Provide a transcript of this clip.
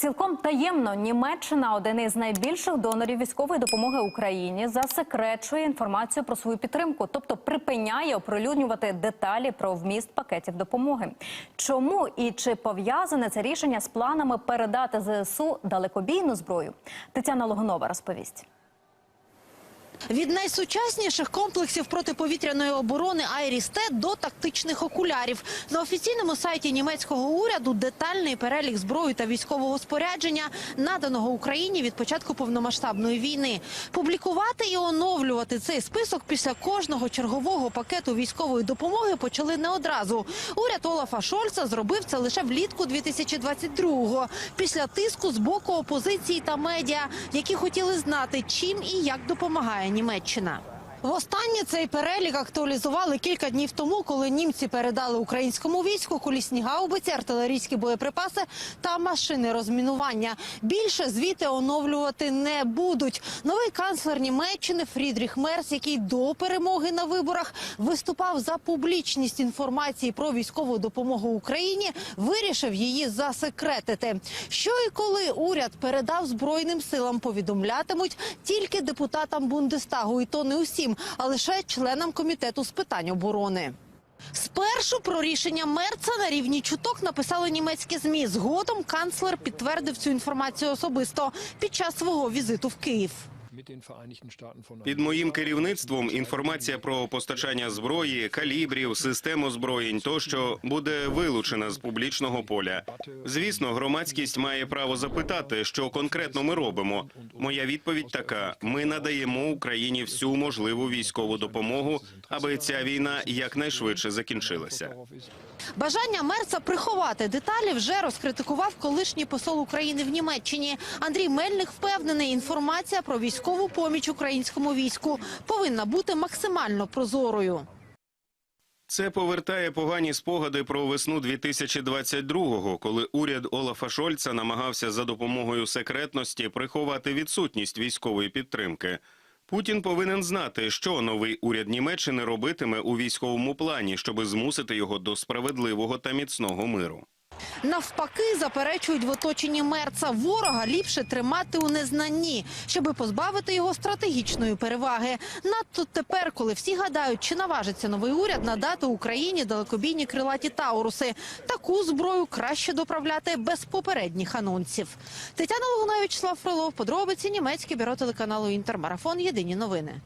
Цілком таємно Німеччина, один із найбільших донорів військової допомоги Україні, засекречує інформацію про свою підтримку, тобто припиняє оприлюднювати деталі про вміст пакетів допомоги. Чому і чи пов'язане це рішення з планами передати ЗСУ далекобійну зброю? Тетяна Логунова розповість. Від найсучасніших комплексів протиповітряної оборони «Айріс-Т» до тактичних окулярів. На офіційному сайті німецького уряду детальний перелік зброї та військового спорядження, наданого Україні від початку повномасштабної війни. Публікувати і оновлювати цей список після кожного чергового пакету військової допомоги почали не одразу. Уряд Олафа Шольца зробив це лише влітку 2022-го, після тиску з боку опозиції та медіа, які хотіли знати, чим і як допомагає Німеччина. Востаннє цей перелік актуалізували кілька днів тому, коли німці передали українському війську колісні гаубиці, артилерійські боєприпаси та машини розмінування. Більше звіти оновлювати не будуть. Новий канцлер Німеччини Фрідріх Мерц, який до перемоги на виборах виступав за публічність інформації про військову допомогу Україні, вирішив її засекретити. Що і коли уряд передав збройним силам, повідомлятимуть тільки депутатам Бундестагу, і то не усім, а лише членам комітету з питань оборони. Спершу про рішення Мерца на рівні чуток написали німецькі змі. Згодом канцлер підтвердив цю інформацію особисто під час свого візиту в Київ. Під моїм керівництвом інформація про постачання зброї, калібрів, систем озброєнь тощо буде вилучена з публічного поля. Звісно, громадськість має право запитати, що конкретно ми робимо. Моя відповідь така: ми надаємо Україні всю можливу військову допомогу, аби ця війна якнайшвидше закінчилася. Бажання Мерца приховати деталі вже розкритикував колишній посол України в Німеччині. Андрій Мельник впевнений, інформація про військову поміч українському війську повинна бути максимально прозорою. Це повертає погані спогади про весну 2022-го, коли уряд Олафа Шольца намагався за допомогою секретності приховати відсутність військової підтримки. Путін повинен знати, що новий уряд Німеччини робитиме у військовому плані, щоби змусити його до справедливого та міцного миру. Навпаки, заперечують в оточенні Мерца. Ворога ліпше тримати у незнанні, щоби позбавити його стратегічної переваги. Надто тепер, коли всі гадають, чи наважиться новий уряд надати Україні далекобійні крилаті Тауруси. Таку зброю краще доправляти без попередніх анонсів. Тетяна Лугуна, Вячеслав Фролов, подробиці німецьке бюро телеканалу Інтермарафон. Єдині новини.